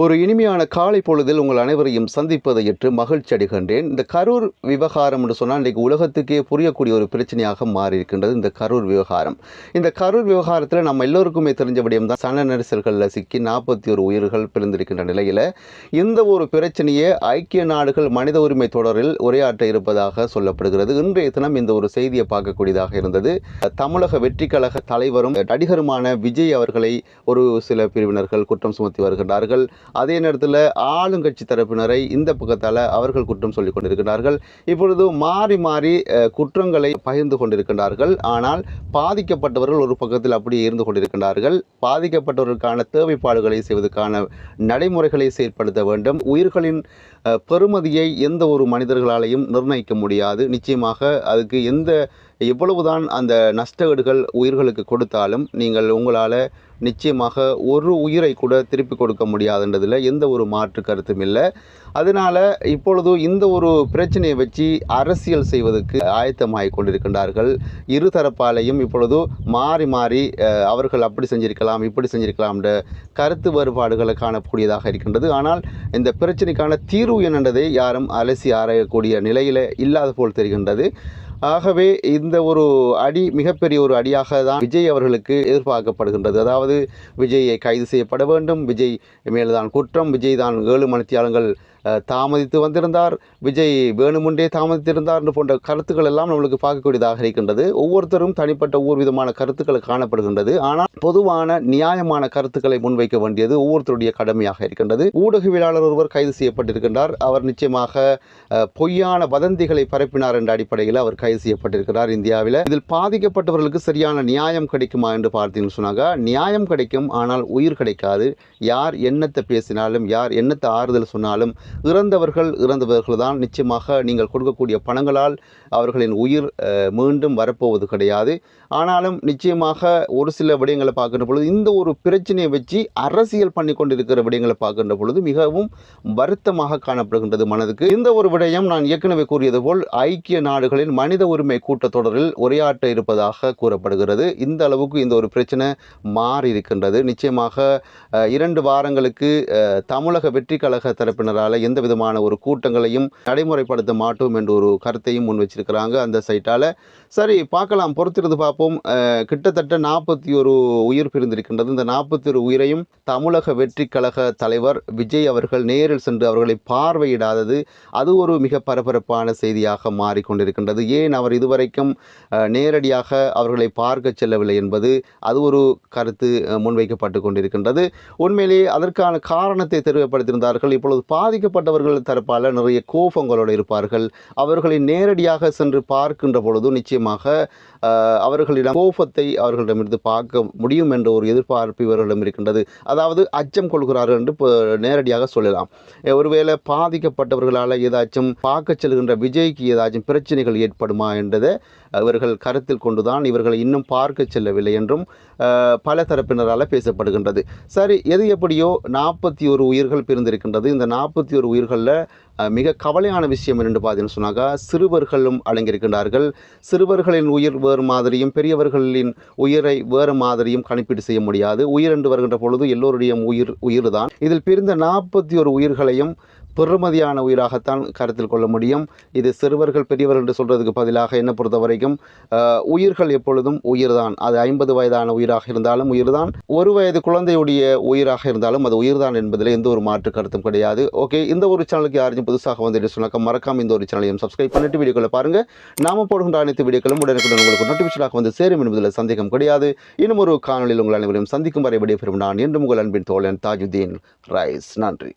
ஒரு இனிமையான காலை பொழுதில் உங்கள் அனைவரையும் சந்திப்பதை ஏற்று மகிழ்ச்சி அடைகின்றேன். இந்த கரூர் விவகாரம் என்று சொன்னால் இன்றைக்கு உலகத்துக்கே புரியக்கூடிய ஒரு பிரச்சனையாக மாறியிருக்கின்றது இந்த கரூர் விவகாரம். இந்த கரூர் விவகாரத்தில் நம்ம எல்லோருக்குமே தெரிஞ்ச விடயம் தான் சன நெரிசல்களில் சிக்கி நாற்பத்தி ஒரு உயிர்கள் பிறந்திருக்கின்ற நிலையில் இந்த ஒரு பிரச்சனையை ஐக்கிய நாடுகள் மனித உரிமை தொடரில் உரையாற்ற இருப்பதாக சொல்லப்படுகிறது. இன்றைய தினம் இந்த ஒரு செய்தியை பார்க்கக்கூடியதாக இருந்தது. தமிழக வெற்றி கழக தலைவரும் நடிகருமான விஜய் அவர்களை ஒரு சில பிரிவினர்கள் குற்றம் சுமத்தி வருகின்றார்கள். அதே நேரத்தில் ஆளுங்கட்சி தரப்பினரை இந்த பக்கத்தால் அவர்கள் குற்றம் சொல்லிக் கொண்டிருக்கிறார்கள். இப்பொழுது மாறி மாறி குற்றங்களை பகிர்ந்து கொண்டிருக்கின்றார்கள் ஆனால் பாதிக்கப்பட்டவர்கள் ஒரு பக்கத்தில் அப்படியே இருந்து கொண்டிருக்கின்றார்கள் பாதிக்கப்பட்டவர்களுக்கான தேவைப்பாடுகளை செய்வதற்கான நடைமுறைகளை செயற்படுத்த வேண்டும். உயிர்களின் பெருமதியை பெறுமதியை எந்த ஒரு மனிதர்களாலையும் நிர்ணயிக்க முடியாது. நிச்சயமாக அதுக்கு எந்த எவ்வளவுதான் அந்த நஷ்டஈடுகள் உயிர்களுக்கு கொடுத்தாலும் நீங்கள் உங்களால் நிச்சயமாக ஒரு உயிரை கூட திருப்பி கொடுக்க முடியாதுன்றதில் எந்த ஒரு மாற்று கருத்தும் இல்லை. அதனால் இப்பொழுது இந்த ஒரு பிரச்சனையை வச்சு அரசியல் செய்வதற்கு ஆயத்தமாகி கொண்டிருக்கின்றார்கள். இரு தரப்பாலையும் இப்பொழுது மாறி மாறி அவர்கள் அப்படி செஞ்சிருக்கலாம் இப்படி செஞ்சிருக்கலாம்ன்ற கருத்து வேறுபாடுகளை காணக்கூடியதாக இருக்கின்றது. ஆனால் இந்த பிரச்சனைக்கான தீர்வு என்னன்றதை யாரும் அலசி ஆராயக்கூடிய நிலையில் இல்லாத போல் தெரிகின்றது. ஆகவே இந்த ஒரு அடி மிகப்பெரிய ஒரு அடியாக தான் விஜய் அவர்களுக்கு எதிர்பார்க்கப்படுகின்றது. அதாவது விஜயை கைது செய்யப்பட வேண்டும். விஜய் மேல்தான் குற்றம். விஜய் தான் ஏழு மணித்தியாலங்கள் தாமதித்து வந்திருந்தார். விஜய் வேணுமுண்டே தாமதித்திருந்தார் என்று போன்ற கருத்துக்கள் எல்லாம் நம்மளுக்கு பார்க்கக்கூடியதாக இருக்கின்றது. ஒவ்வொருத்தரும் தனிப்பட்ட ஒவ்வொரு விதமான கருத்துக்கள் காணப்படுகின்றது. ஆனால் பொதுவான நியாயமான கருத்துக்களை முன்வைக்க வேண்டியது ஒவ்வொருத்தருடைய கடமையாக இருக்கின்றது. ஊடகவியலாளர் ஒருவர் கைது செய்யப்பட்டிருக்கின்றார். அவர் நிச்சயமாக பொய்யான வதந்திகளை பரப்பினார் என்ற அடிப்படையில் அவர் கைது செய்யப்பட்டிருக்கிறார் இந்தியாவில். இதில் பாதிக்கப்பட்டவர்களுக்கு சரியான நியாயம் கிடைக்குமா என்று பார்த்தீங்கன்னு சொன்னாங்க நியாயம் கிடைக்கும் ஆனால் உயிர் கிடைக்காது. யார் என்னத்தை பேசினாலும் யார் என்னத்தை ஆறுதல் சொன்னாலும் இறந்தவர்கள் இறந்தவர்கள் தான் நிச்சயமாக நீங்கள் கொடுக்கக்கூடிய பணங்களால் அவர்களின் உயிர் மீண்டும் வரப்போவது கிடையாது. ஆனாலும் நிச்சயமாக ஒரு சில விடயங்களை பார்க்கின்ற பொழுது இந்த ஒரு பிரச்சனையை வச்சு அரசியல் பண்ணி கொண்டிருக்கிற விடயங்களை பார்க்கின்ற பொழுது மிகவும் வருத்தமாக காணப்படுகின்றது மனதுக்கு. இந்த ஒரு விடயம் நான் ஏற்கனவே கூறியது போல் ஐக்கிய நாடுகளின் மனித உரிமை கூட்டத்தொடரில் உரையாற்ற இருப்பதாக கூறப்படுகிறது. இந்த அளவுக்கு இந்த ஒரு பிரச்சனை மாறி இருக்கின்றது. நிச்சயமாக இரண்டு வாரங்களுக்கு தமிழக வெற்றி கழக தரப்பினரால் எந்த விதமான ஒரு கூட்டங்களையும் நடைமுறைப்படுத்த மாட்டோம் என்ற ஒரு கருத்தையும் முன் வச்சிருக்கிறாங்க அந்த சைட்டால். சரி பார்க்கலாம். பொறுத்திருந்து பார்ப்போம். கிட்டத்தட்ட நாற்பத்தி ஒரு உயிர் பிரிந்திருக்கின்றது. இந்த நாற்பத்தி ஒரு உயிரையும் தமிழக வெற்றி கழக தலைவர் விஜய் அவர்கள் நேரில் சென்று அவர்களை பார்வையிடாதது அது ஒரு மிக பரபரப்பான செய்தியாக மாறிக்கொண்டிருக்கின்றது. ஏன் அவர் இதுவரைக்கும் நேரடியாக அவர்களை பார்க்க செல்லவில்லை என்பது அது ஒரு கருத்து முன்வைக்கப்பட்டு கொண்டிருக்கின்றது. உண்மையிலேயே அதற்கான காரணத்தை தெரியப்படுத்தியிருந்தார்கள். இப்பொழுது பாதிக்கப்பட்டவர்கள் தரப்பால் நிறைய கோபங்களோடு இருப்பார்கள். அவர்களை நேரடியாக சென்று பார்க்கின்ற பொழுது நிச்சயமாக அவர்களிடம் கோபத்தை அவர்களிடமிருந்து பார்க்க முடியும் என்ற ஒரு எதிர்பார்ப்பு இவர்களிடம் இருக்கின்றது. அதாவது அச்சம் கொள்கிறார்கள் என்று நேரடியாக சொல்லலாம். ஒருவேளை பாதிக்கப்பட்டவர்களால் ஏதாச்சும் பார்க்க செல்கின்ற விஜய்க்கு ஏதாச்சும் பிரச்சனைகள் ஏற்படுமா என்றதை இவர்கள் கருத்தில் கொண்டுதான் இவர்களை இன்னும் பார்க்க செல்லவில்லை என்றும் பல தரப்பினரால் பேசப்படுகின்றது. சரி எது எப்படியோ நாற்பத்தி ஒரு உயிர்கள் பிரிந்திருக்கின்றது. இந்த நாற்பத்தி ஒரு உயிர்களில் மிக கவலையான விஷயம் என்னென்று பார்த்தீங்கன்னு சொன்னாக்கா சிறுவர்களும் அடங்கியிருக்கின்றார்கள். சிறுவர்களின் உயிர் வேறு மாதிரியும் பெரியவர்களின் உயிரை வேறு மாதிரியும் கணிப்பீடு செய்ய முடியாது. உயிர் என்று வருகின்ற பொழுது எல்லோருடைய உயிர் உயிர் தான் இதில் பிரிந்த நாற்பத்தி ஒரு உயிர்களையும் பெறுமதியான உயிராகத்தான் கருத்தில் கொள்ள முடியும். இது சிறுவர்கள் பெரியவர் என்று சொல்கிறதுக்கு பதிலாக என்ன பொறுத்த வரைக்கும் உயிர்கள் எப்பொழுதும் உயிர்தான். அது ஐம்பது வயதான உயிராக இருந்தாலும் உயிர்தான். ஒரு வயது குழந்தையுடைய உயிராக இருந்தாலும் அது உயிர்தான் என்பதில் எந்த ஒரு மாற்று கருத்தும் கிடையாது. ஓகே இந்த ஒரு சேனலுக்கு யாரையும் புதுசாக வந்து சொன்னாக்க மறக்காம இந்த ஒரு சேனலையும் சப்ஸ்கிரைப் பண்ணிட்டு வீடியோக்களை பாருங்க. நாம போடுகின்ற அனைத்து வீடியோக்களும் உடனுக்குடன் உங்களுக்கு நோட்டிஃபிகேஷனாக வந்து சேரும் என்பதில் சந்தேகம் கிடையாது. இன்னும் ஒரு காணொலியில் உங்கள் அனைவரையும் சந்திக்கும் வரை விடைபெறும் நான் என்றும் உங்கள் அன்பின் தோழன் தாஜுதீன் ரைஸ். நன்றி.